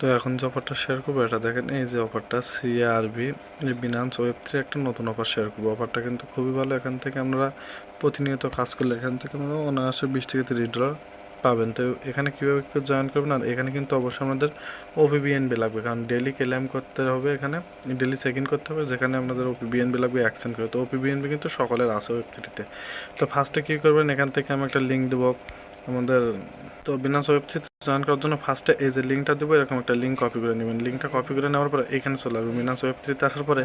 তো এখন যে অফারটা শেয়ার করব, এটা দেখেন, এই যে অফারটা সিআরবি বিনান্স ওয়েব থ্রি একটা নতুন অফার শেয়ার করব। অফারটা কিন্তু খুবই ভালো, এখান থেকে আমরা প্রতিনিয়ত কাজ করলে এখান থেকে আমরা অনায়াসে বিশ থেকে তিরিশ ডলার পাবেন। তো এখানে কীভাবে জয়েন করবেন? আর এখানে কিন্তু অবশ্যই আমাদের ওপিবিএনবি লাগবে, কারণ ডেলি ক্লেম করতে হবে এখানে ডেলি চেক ইন করতে হবে, যেখানে আপনাদের ওপিবিএনবি লাগবে অ্যাকশন করে তো ওপিবিএনবি কিন্তু সকলের আছে ওয়েব থ্রিতে তো। ফার্স্টে কী করবেন? এখান থেকে আমি একটা লিঙ্ক দেবো। আমাদের, তো বিনান্স ওয়েবসাইট জয়েন করার জন্য ফার্স্টে এই যে লিঙ্কটা দেবো, এরকম একটা লিঙ্ক কপি করে নেবেন। লিঙ্কটা কপি করে নেওয়ার পরে এখানে চলে আসবে। বিনান্স ওয়েব থ্রিতে আসার পরে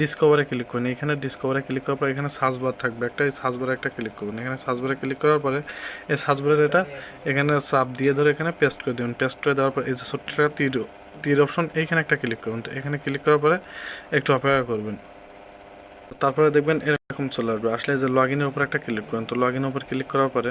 ডিসকভারে ক্লিক করুন। এখানে ডিসকভারে ক্লিক করার পরে এখানে সার্চ বার থাকবে। একটা এই সার্চ বারে একটা ক্লিক করুন। এখানে সার্চ বারে ক্লিক করার পরে এই সার্চ বারের এটা এখানে চাপ দিয়ে ধরে এখানে পেস্ট করে দেবেন পেস্ট করে দেওয়ার পর এই যে ছোট্ট একটা তীর তীর অপশন এইখানে একটা ক্লিক করুন। তো এখানে ক্লিক করার পরে একটু অপেক্ষা করবেন। তারপরে দেখবেন এরকম চলে আসবে। আসলে যে লগ ইনের উপর একটা ক্লিক করুন। তো লগ ইনের উপর ক্লিক করার পরে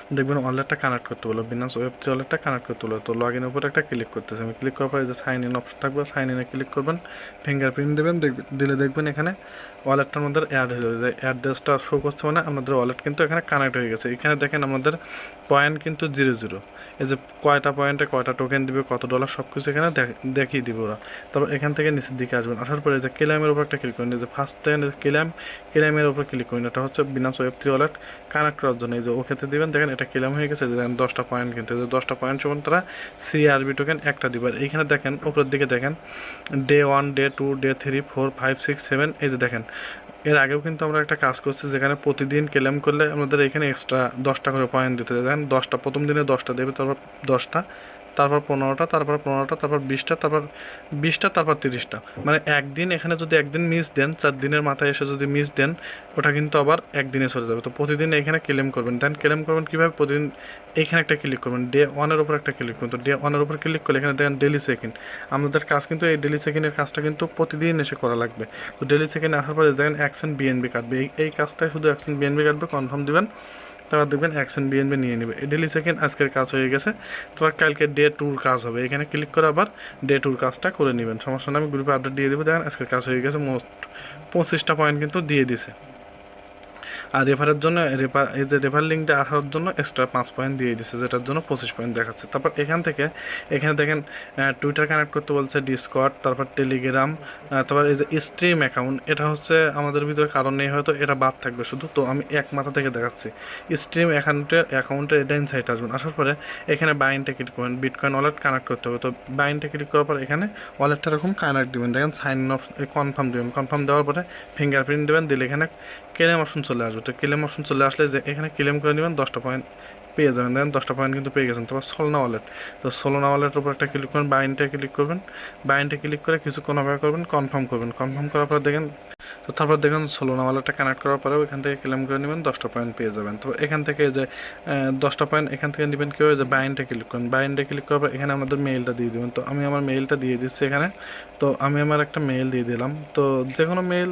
দেখবেন ওয়ালেটটা কানেক্ট করতে বলো বিনাস ওয়েব থ্রি ওয়ালেটটা কানেক্ট করতে বলো তো লগ ইনের উপর একটা ক্লিক করতেছে। আমি ক্লিক করার পরে যে সাইন ইন অপশন থাকবে সাইন ইনে ক্লিক করবেন ফিঙ্গারপ্রিন্ট দেবেন দিলে দেখবেন এখানে ওয়ালেটটার মধ্যে অ্যাড হয়ে যাবে। অ্যাড্রেসটা শো করছে মানে আমাদের ওয়ালেট কিন্তু এখানে কানেক্ট হয়ে গেছে। এখানে দেখেন আমাদের পয়েন্ট কিন্তু জিরো জিরো এই যে কয়টা পয়েন্টে কয়টা টোকেন দিবে, কত ডলার সব কিছু এখানে দেখ- দেখিয়ে দিবে ওরা। তারপর এখান থেকে নিচের দিকে আসবেন। আসার পরে যে ক্লেমের উপর একটা ক্লিক করুন। যে ফার্স্ট ক্লেম ক্লেমের উপর ক্লিক করুন। এটা হচ্ছে Binance web three wallet connect করার জন্য। এই যে ওকেতে দিবেন। দেখেন এটা ক্লেম হয়ে গেছে দেখেন দশটা পয়েন্ট কিন্তু দশটা পয়েন্ট সমান তারা সিআরবি টোকেন একটা দিবার। এইখানে দেখেন, উপরের দিকে দেখেন day one day two day three four five six seven এই যে দেখেন। এর আগেও কিন্তু আমরা একটা কাজ করছি যেখানে প্রতিদিন ক্লেম করলে আমাদের এখানে এক্সট্রা দশটা করে পয়েন্ট দিতে দেখেন, দশটা প্রথম দিনে দশটা দেবে, তারপর দশটা তারপর পনেরোটা তারপর পনেরোটা, তারপর বিশটা তারপর বিশটা, তারপর তিরিশটা। মানে একদিন এখানে যদি একদিন মিস দেন, চার দিনের মাথায় এসে যদি মিস দেন, ওটা কিন্তু আবার একদিনে চলে যাবে। তো প্রতিদিন এখানে ক্লেম করবেন। দেন ক্লেম করবেন কীভাবে? প্রতিদিন এখানে একটা ক্লিক করবেন। ডে ওয়ানের উপর একটা ক্লিক করবেন। তো ডে ওয়ানের উপর ক্লিক করলে এখানে দেখেন ডেলি সেকেন্ড আমাদের কাজ কিন্তু এই ডেলি সেকেন্ডের কাজটা কিন্তু প্রতিদিন এসে করা লাগবে। তো ডেলি সেকেন্ড আসার পরে দেখেন অ্যাকশন বিএনবি কাটবে। এই এই কাজটাই শুধু অ্যাকশন বিএনবি কাটবে কনফার্ম দিবেন। তারপর দেখবেন অ্যাকশন বিএনবি নিয়ে নেবে। ডেলি সেকেন্ড আজকের কাজ হয়ে গেছে। তোমার কালকে ডে টুর কাজ হবে। এখানে ক্লিক করে আবার ডে টুর কাজটা করে নেবেন। সমস্যা না আমি গ্রুপে আপডেট দিয়ে দেবো। দেখেন আজকের কাজ হয়ে গেছে। মোট পঁচিশটা পয়েন্ট কিন্তু দিয়ে দিছে। আর রেফারের জন্য রেফার এই যে রেফার লিঙ্কটা আসার জন্য এক্সট্রা পাঁচ পয়েন্ট দিয়ে দিচ্ছে যেটার জন্য পঁচিশ পয়েন্ট দেখাচ্ছে। তারপর এখান থেকে, এখানে দেখেন টুইটার কানেক্ট করতে বলছে ডিসকট তারপর টেলিগ্রাম তারপর এই যে স্ট্রিম অ্যাকাউন্ট এটা হচ্ছে আমাদের ভিতরে কারণ নেই, হয়তো এটা বাদ থাকবে শুধু। তো আমি এক মাথা থেকে দেখাচ্ছি স্ট্রিম অ্যাকাউন্টের অ্যাকাউন্টে এটা ইনসাইট আসবেন আসার পরে এখানে বাইনটা ক্লিক করবেন বিটকয়েন ওয়ালেট কানেক্ট করতে হবে। তো বাইনটা ক্লিক করার পর এখানে ওয়ালেটটা এরকম কানেক্ট দিবেন। দেখেন সাইন অফ কনফার্ম দেবেন। কনফার্ম দেওয়ার পরে ফিঙ্গারপ্রিন্ট দেবেন, দিলে এখানে ক্লেম অপশন চলে আসবে। তো ক্লেম অপশন চলে আসলে যে এখানে ক্লেম করে নেবেন দশটা পয়েন্ট পেয়ে যাবেন। দেখেন দশটা পয়েন্ট কিন্তু পেয়ে গেছেন। তারপর সোলনা ওয়ালেট তো সোলনা ওয়ালেটের উপর একটা ক্লিক করবেন বাইনটা ক্লিক করবেন। বাইনটা ক্লিক করে কিছুক্ষণ অপেক্ষা করবেন কনফার্ম করবেন। কনফার্ম করার পর দেখেন, তো তারপর দেখুন সোলোনা ওয়ালেটটা কানেক্ট করার পরেও এখান থেকে ক্লেম করে নেবেন, দশটা পয়েন্ট পেয়ে যাবেন। তো এখান থেকে যে দশটা পয়েন্ট এখান থেকে নেবেন কেউ যে বাইনটা ক্লিক করুন। বাইনটা ক্লিক করার পর এখানে আমাদের মেইলটা দিয়ে দেবেন। তো আমি আমার মেইলটা দিয়ে দিচ্ছি এখানে। তো আমি আমার একটা মেইল দিয়ে দিলাম। তো যে কোনো মেইল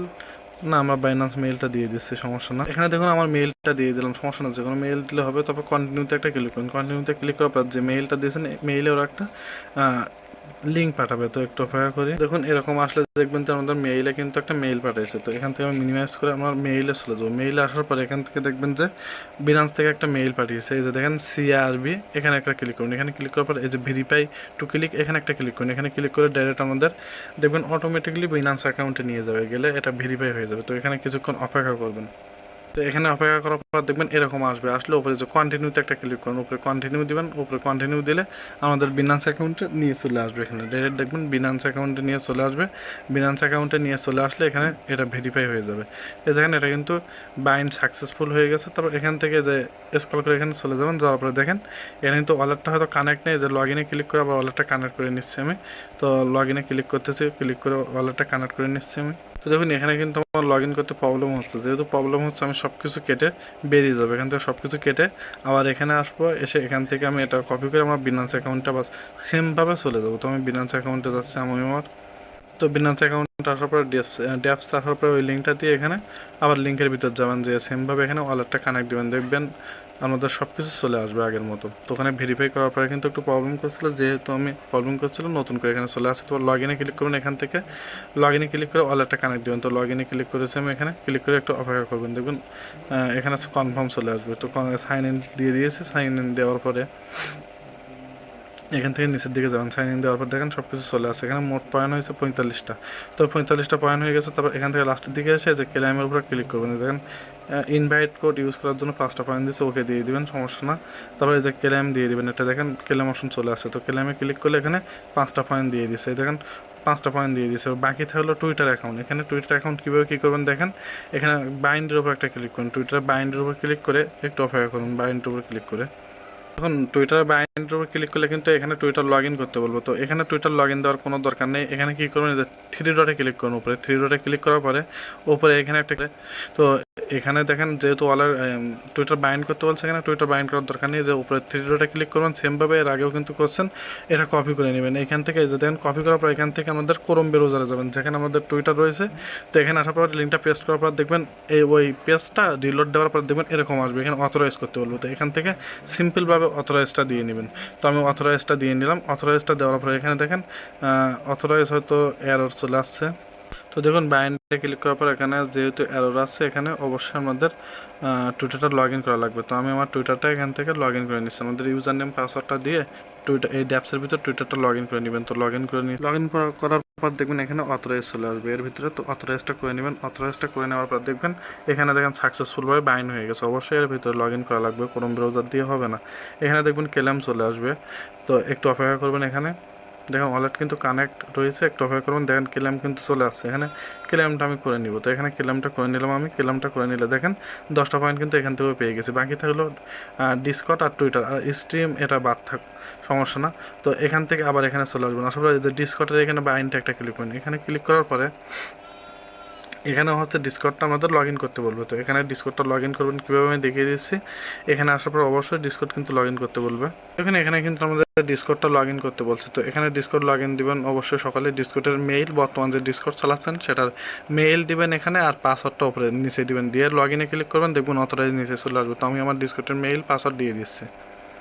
না, আমার বাইনান্স মেইলটা দিয়ে দিচ্ছি, সমস্যা না। এখানে দেখুন আমার মেইলটা দিয়ে দিলাম, সমস্যা না, যে কোনো মেল দিলে হবে। তারপর কন্টিনিউতে একটা ক্লিক করুন। কন্টিনিউতে ক্লিক করার পর যে মেইলটা দিয়েছেন মেইলে ওরা একটা লিঙ্ক পাঠাবে, তো একটু অপেক্ষা করি। দেখুন, এরকম আসলে দেখবেন যে আমাদের মেইলে কিন্তু একটা মেইল পাঠাইছে। তো এখান থেকে আমি মিনিমাইজ করে আমার মেইলে চলে যাব। মেইলে আসার পরে এখান থেকে দেখবেন যে বিনান্স থেকে একটা মেইল পাঠিয়েছে। এই যে দেখেন সিআরবি এখানে একটা ক্লিক করুন। এখানে ক্লিক করার পর এই যে ভেরিফাই টু ক্লিক এখানে একটা ক্লিক করুন। এখানে ক্লিক করে ডাইরেক্ট আমাদের দেখবেন অটোমেটিকলি বিনান্স অ্যাকাউন্টে নিয়ে যাবে। গেলে এটা ভেরিফাই হয়ে যাবে। তো এখানে কিছুক্ষণ অপেক্ষা করবেন। তো এখানে অপেক্ষা করার পর দেখবেন এরকম আসবে। আসলে উপরে যে কন্টিনিউতে একটা ক্লিক করুন, উপরে কন্টিনিউ দিবেন, উপরে কন্টিনিউ দিলে আমাদের বিনান্স অ্যাকাউন্টে নিয়ে চলে আসবে এখানে। ডাইরেক্ট দেখবেন বিনান্স অ্যাকাউন্টে নিয়ে চলে আসবে। বিনান্স অ্যাকাউন্টে নিয়ে চলে আসলে এখানে এটা ভেরিফাই হয়ে যাবে। এই দেখেন এটা কিন্তু বাইন্ড সাকসেসফুল হয়ে গেছে। তারপর এখান থেকে যে স্কল করে এখানে চলে যাবেন, যাওয়ার পরে দেখেন এখানে কিন্তু ওয়ালেটটা হয়তো কানেক্ট নেই। যে লগ ইনে ক্লিক করে আবার ওয়ালেটটা কানেক্ট করে নিচ্ছি আমি। তো লগ ইনে ক্লিক করতেছি ক্লিক করে ওয়ালেটটা কানেক্ট করে নিচ্ছি আমি। তো দেখুন, এখানে কিন্তু আমার লগ ইন করতে প্রবলেম হচ্ছে। যেহেতু প্রবলেম হচ্ছে, আমি সব কিছু কেটে বেরিয়ে যাব। এখান থেকে সব কিছু কেটে আবার এখানে আসব, এসে এখান থেকে আমি এটা কপি করে আমার বিনান্স অ্যাকাউন্টটা বা সেমভাবে চলে যাব। তো আমি বিনান্স অ্যাকাউন্টে যাচ্ছি, আমি আমার তো বিনান্স অ্যাকাউন্ট আসার পর ডেপস ডেপস আসার পর ওই লিঙ্কটা দিয়ে এখানে আবার লিঙ্কের ভিতর যাবেন, যে সেমভাবে এখানে ওয়ালেটটা কানেক্ট দেবেন। দেখবেন আমাদের সব কিছু চলে আসবে আগের মতো। তো ওখানে ভেরিফাই করার পরে কিন্তু একটু প্রবলেম করছিল, যেহেতু আমি প্রবলেম করছিল নতুন করে এখানে চলে আসে তো লগ ইনে ক্লিক করবেন এখান থেকে। লগ ইনে ক্লিক করে ওয়ালেটটা কানেক্ট দেবেন। তো লগ ইনে ক্লিক করেছি আমি এখানে। ক্লিক করে একটু অপেক্ষা করবেন। দেখুন এখানে কনফার্ম চলে আসবে। তো সাইন ইন দিয়ে দিয়েছি। সাইন ইন দেওয়ার পরে এখান থেকে নিচের দিকে যাবেন সাইন ইন দেওয়ার পর দেখেন সব কিছু চলে আসে। এখানে মোট পয়েন্ট হয়েছে পঁয়তাল্লিশটা। তো পঁয়তাল্লিশটা পয়েন্ট হয়ে গেছে, তারপর এখান থেকে লাস্টের দিকে এসে যে ক্লাইমের উপরে ক্লিক করবেন। দেখেন ইনভাইট কোড ইউজ করার জন্য পাঁচটা পয়েন্ট দিচ্ছে ওকে দিয়ে দিবেন, সমস্যা না। তারপরে যে ক্লেম দিয়ে দিবেন, এটা দেখেন ক্লেম অপশন চলে আসে। তো ক্লেমে ক্লিক করলে এখানে পাঁচটা পয়েন্ট দিয়ে এই দেখেন, পাঁচটা পয়েন্ট দিয়ে দিচ্ছে বাকি থাকল টুইটার অ্যাকাউন্ট এখানে টুইটার অ্যাকাউন্ট কীভাবে কী করবেন দেখেন, এখানে বাইন্ডের উপর একটা ক্লিক করুন। টুইটার বাইন্ডের উপর ক্লিক করে একটু অপেক্ষা করুন বাইন্ডের উপর ক্লিক করে। এখন টুইটার বাইন্ডের উপর ক্লিক করলে কিন্তু এখানে টুইটার লগ ইন করতে বলব। তো এখানে টুইটার লগ ইন দেওয়ার কোনো দরকার নেই। এখানে কী করবেন? থ্রি ডটে ক্লিক করুন উপরে। থ্রি ডটে ক্লিক করার পরে উপরে এখানে একটা তো এখানে দেখেন যেহেতু ওয়ালের টুইটার বাইন্ড করতে বলছে এখানে টুইটার বাইন্ড করার দরকার নেই। যে উপরে থ্রি ডটে ক্লিক করবেন সেমভাবে এর আগেও কিন্তু করছেন। এটা কপি করে নেবেন। এখান থেকে যে দেখেন কপি করার পর এখান থেকে আমাদের ক্রোম ব্রাউজারে যাবেন, যেখানে আমাদের টুইটার রয়েছে। তো এখানে আসার পর লিঙ্কটা পেস্ট করার পর দেখবেন, এই ওই পেজটা রিলোড দেওয়ার পর দেখবেন এরকম আসবে। এখানে অথরাইজ করতে বলব। তো এখান থেকে সিম্পলভাবে অথরাইজটা দিয়ে নেবেন। তো আমি অথরাইজটা দিয়ে নিলাম। অথরাইজটা দেওয়ার পরে এখানে দেখেন অথরাইজ হয়তো এরর চলে আসছে। তো দেখুন বাইন্ডে ক্লিক করার পর এখানে যেহেতু এরর আছে, এখানে অবশ্যই আমাদের টুইটারটা লগ ইন করা লাগবে। তো আমি আমার টুইটারটা এখান থেকে লগ ইন করে নিচ্ছি। আমাদের ইউজার নেম পাসওয়ার্ডটা দিয়ে টুইটার এই ড্যাপসের ভিতর টুইটারটা লগ ইন করে নেবেন। তো লগ ইন করে নিই লগ ইন করার পর দেখবেন এখানে অথরাইজ চলে আসবে। এর ভিতরে তো অথরাইজটা করে নেবেন। অথরাইজটা করে নেওয়ার পর দেখবেন এখানে দেখেন সাকসেসফুলভাবে বাইন হয়ে গেছে। অবশ্যই এর ভিতরে লগ ইন করা লাগবে। কোনো ব্রাউজার দিয়ে হবে না। এখানে দেখবেন কেলাম চলে আসবে। তো একটু অপেক্ষা করবেন এখানে। দেখেন ওয়ালেট কিন্তু কানেক্ট রয়েছে, একটু অপেক্ষা করবেন দেখেন ক্লেম কিন্তু চলে আসছে। এখানে ক্লেমটা আমি করে নিব। তো এখানে ক্লেমটা করে নিলাম আমি ক্লেমটা করে নিলে দেখেন, দশটা পয়েন্ট কিন্তু এখান থেকেও পেয়ে গেছি। বাকি থাকল ডিসকট আর টুইটার আর স্ট্রিম এটা বাদ থাক, সমস্যা না। তো এখান থেকে আবার এখানে চলে আসবেন আসলে যে ডিসকটের এখানে বাইনটা একটা ক্লিক করেন। এখানে ক্লিক করার পরে এখানে হচ্ছে ডিসকটটা আমাদের লগ করতে বলবে। তো এখানে ডিসকটটা লগ ইন করবেন কীভাবে আমি দেখিয়ে দিচ্ছি? এখানে আসার পর অবশ্যই ডিসকট কিন্তু লগ করতে বলবে। এখানে এখানে কিন্তু আমাদের ডিসকটটা লগ করতে বলছে। তো এখানে ডিসকট লগ ইন দিবেন অবশ্যই সকালে। ডিসকটের মেইল বর্তমান যে ডিসকট চালাচ্ছেন, সেটার মেইল দিবেন এখানে আর পাসওয়ার্ডটা উপরে, নিচে দিবেন। দিয়ে লগ ইনে ক্লিক করবেন, দেখবেন অথরাইজ নিচে চলে আসবে। তো আমি আমার ডিসকটের মেইল পাসওয়ার্ড দিয়ে দিচ্ছি।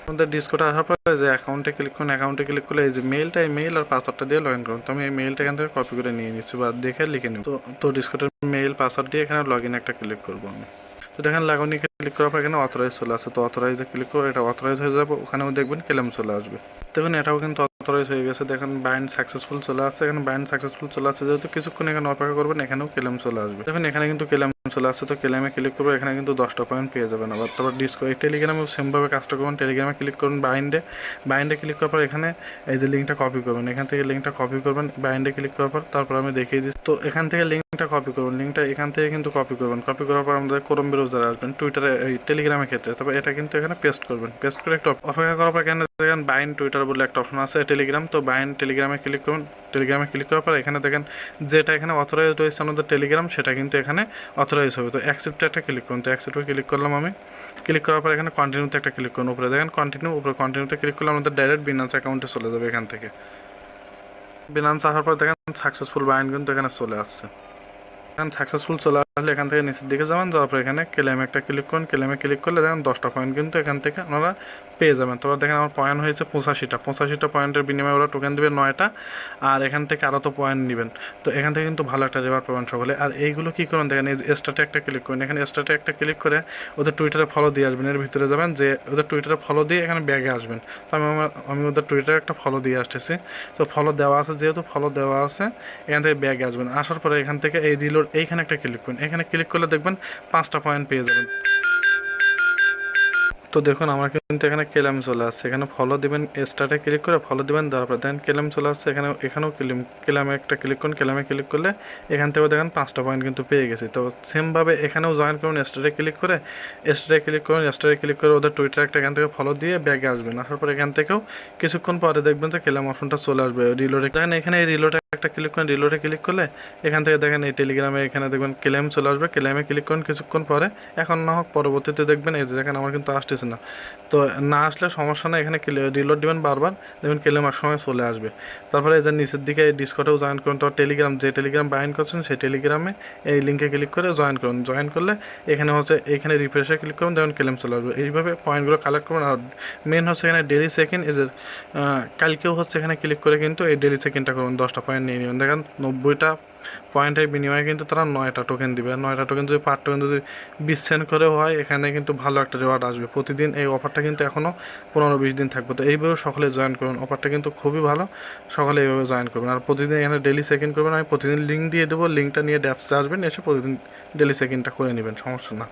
আমাদের ডিসকোটে আসার পরে যে অ্যাকাউন্টে ক্লিক করুন অ্যাকাউন্টে ক্লিক করলে এই যে মেইলটা এই মেইল আর পাসওয়ার্ডটা দিয়ে লগ ইন করুন। তো আমি এই মেইলটা এখান থেকে কপি করে নিয়ে নিচ্ছি বা দেখে লিখে নেব। তো তো ডিসকোটের মেইল পাসওয়ার্ড দিয়ে এখানে লগ ইন একটা ক্লিক করব আমি। তো দেখেন লাগনি ক্লিক করার পর এখানে অথরাইজ চলে আসে। তো অথরাইজে ক্লিক করে এটা অথরাইজ হয়ে যাবে, ওখানেও দেখবেন ক্লেম চলে আসবে। দেখুন, এটাও কিন্তু অথরাইজ হয়ে গেছে। দেখেন বাইন্ড সাকসেসফুল চলে আসছে। এখানে বাইন্ড সাকসেসফুল চলে আসছে। যেহেতু কিছুক্ষণ এখানে অপেক্ষা করবেন, এখানেও ক্লেম চলে আসবে। দেখুন, এখানে কিন্তু ক্লেম চলে আসছে, তো ক্লেমে ক্লিক করব, এখানে কিন্তু দশটা পয়েন্ট পেয়ে যাবেন। আবার তারপর ডিসকো টেলিগ্রামে সেমভাবে কাজটা করবেন টেলিগ্রামে ক্লিক করুন বাইন্ডে বাইন্ডে ক্লিক করার পর এখানে এই যে লিঙ্কটা কপি করবেন, এখান থেকে লিঙ্কটা কপি করবেন বাইন্ডে ক্লিক করার পর তারপর আমি দেখিয়ে দিচ্ছি। তো এখান থেকে লিঙ্কটা কপি করবেন লিঙ্কটা এখান থেকে কিন্তু কপি করবেন। কপি করার পর আমাদের ক্রোম ব্রাউজারে আসবেন টুইটারে এই টেলিগ্রামের ক্ষেত্রে। তারপর এটা কিন্তু এখানে পেস্ট করবেন। পেস্ট করে একটু অপেক্ষা করার পর এখানে দেখেন বাইন টুইটার বলে একটা অপশন আছে টেলিগ্রাম তো বাইন টেলিগ্রামে ক্লিক করুন টেলিগ্রামে ক্লিক করার পর এখানে দেখেন যেটা এখানে অথরাইজ রয়েছে আমাদের টেলিগ্রাম সেটা কিন্তু এখানে অথরাইজ হবে। তো অ্যাকসেপ্টে একটা ক্লিক করুন। তো অ্যাকসেপ্টে ক্লিক করলাম আমি। ক্লিক করার পর এখানে কন্টিনিউতে একটা ক্লিক করুন উপরে। দেখেন কন্টিনিউ উপরে কন্টিনিউতে ক্লিক করলে আমাদের ডাইরেক্ট বিনান্স অ্যাকাউন্টে চলে যাবে এখান থেকে। বিনান্স আসার পর দেখেন সাকসেসফুল বাইন কিন্তু এখানে চলে আসছে। এখানে সাকসেসফুল চলে আসলে এখান থেকে নিচের দিকে যাবেন, যাওয়ার পর এখানে ক্লেমে একটা ক্লিক করুন। ক্লেমে ক্লিক করলে দেখেন দশটা পয়েন্ট কিন্তু এখান থেকে আপনারা পেয়ে যাবেন। তবে দেখেন আমার পয়েন্ট হয়েছে পঁচাশিটা। পঁচাশিটা পয়েন্টের বিনিময়ে ওরা টোকেন দেবে নয়টা আর এখান থেকে আরও তো পয়েন্ট নেবেন। তো এখান থেকে কিন্তু ভালো একটা রেবার পাবেন সকলে। আর এইগুলো কী করুন দেখেন, এই স্টার্টে একটা ক্লিক করুন। এখানে স্টার্টে একটা ক্লিক করে ওদের টুইটারে ফলো দিয়ে আসবেন। এর ভিতরে যাবেন যে ওদের টুইটারে ফলো দিয়ে এখানে ব্যাগে আসবেন। তো আমি আমি ওদের টুইটারে একটা ফলো দিয়ে আসতেছি। তো ফলো দেওয়া আছে, যেহেতু ফলো দেওয়া আছে, এখান থেকে ব্যাগে আসবেন। আসার পরে এখান থেকে এই রিলোড এইখানে একটা ক্লিক করুন। এখানে ক্লিক করলে দেখবেন পাঁচটা পয়েন্ট পেয়ে যাবেন। তো দেখুন, আমার কিন্তু এখানে কেলাম চলে আসছে। এখানে ফলো দিবেন স্টার্টে ক্লিক করে ফলো দিবেন তারপর দেন কেলাম চলে আসছে। এখানে এখানেও ক্লিম কেলামে একটা ক্লিক করুন কেলামে ক্লিক করলে এখান থেকেও দেখেন পাঁচটা পয়েন্ট কিন্তু পেয়ে গেছি। তো সেমভাবে এখানেও জয়েন করুন স্টার্টে ক্লিক করে স্টার্টে ক্লিক করুন স্টার্টে ক্লিক করে ওদের টুইটার একটা এখান থেকে ফলো দিয়ে ব্যাগে আসবেন। আসার পর এখান থেকেও কিছুক্ষণ পরে দেখবেন যে কেলাম অপশনটা চলে আসবে। রিলোডে দেখেন এখানে এই রিলোডে একটা ক্লিক করেন রিলোডে ক্লিক করলে, এখান থেকে দেখেন এই টেলিগ্রামে এখানে দেখবেন ক্লেম চলে আসবে। ক্লেমে ক্লিক করুন কিছুক্ষণ পরে। এখন না হোক, পরবর্তীতে দেখবেন এই যে দেখেন আমার কিন্তু আসতেছে না। তো না আসলে সমস্যা নেই, এখানে রিলোড দিবেন বারবার। দেখবেন ক্লেম আর সময় চলে আসবে। তারপরে এই যে নিচের দিকে এই ডিসকটেও জয়েন করুন। তো টেলিগ্রাম যে টেলিগ্রাম বাইন করছেন, সেই টেলিগ্রামে এই লিঙ্কে ক্লিক করে জয়েন করুন। জয়েন করলে এখানে হচ্ছে, এখানে রিফ্রেশে ক্লিক করুন দেখুন ক্লেম চলে আসবে। এইভাবে পয়েন্টগুলো কালেক্ট করুন। আর মেন হচ্ছে এখানে ডেলি সেকেন্ড এই যে কালকেও হচ্ছে এখানে ক্লিক করে কিন্তু এই ডেলি সেকেন্ডটা করুন। দশটা পয়েন্ট নিয়ে নেবেন দেখেন নব্বইটা পয়েন্টের বিনিময়ে কিন্তু তারা নয়টা টোকেন দিবে। নয়টা টোকেন যদি পার টোকেন যদি বিশ সেন্ট করে হয়, এখানে কিন্তু ভালো একটা রেওয়ার্ড আসবে। প্রতিদিন এই অফারটা কিন্তু এখনও পনেরো বিশ দিন থাকবে। তো এইভাবে সকলে জয়েন করবেন অফারটা কিন্তু খুবই ভালো। সকলে এইভাবে জয়েন করবেন। আর প্রতিদিন এখানে ডেলি সেকেন্ড করবেন। আমি প্রতিদিন লিঙ্ক দিয়ে দেবো। লিঙ্কটা নিয়ে ড্যাপসে আসবেন। এসে প্রতিদিন ডেলি সেকেন্ডটা করে নেবেন। সমস্যা না।